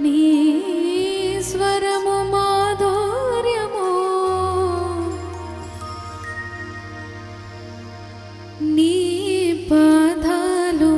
నీ స్వరము మాధుర్యము. నీ పాదాలు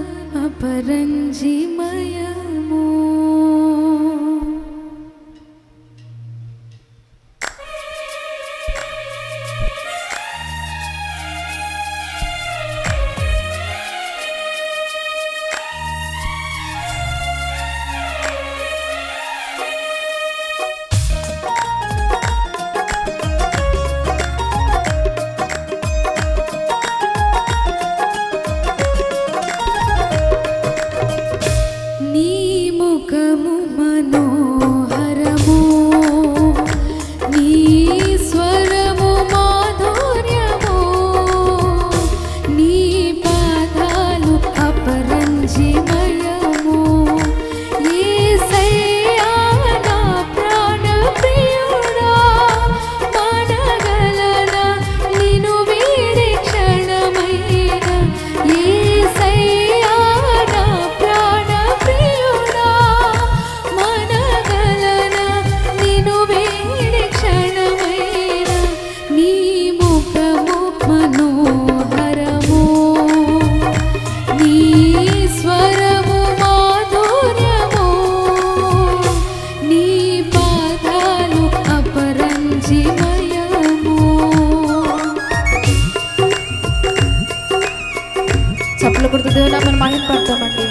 చప్పలు కొడుతూ దేవుని మనం మహిమ పడతామండి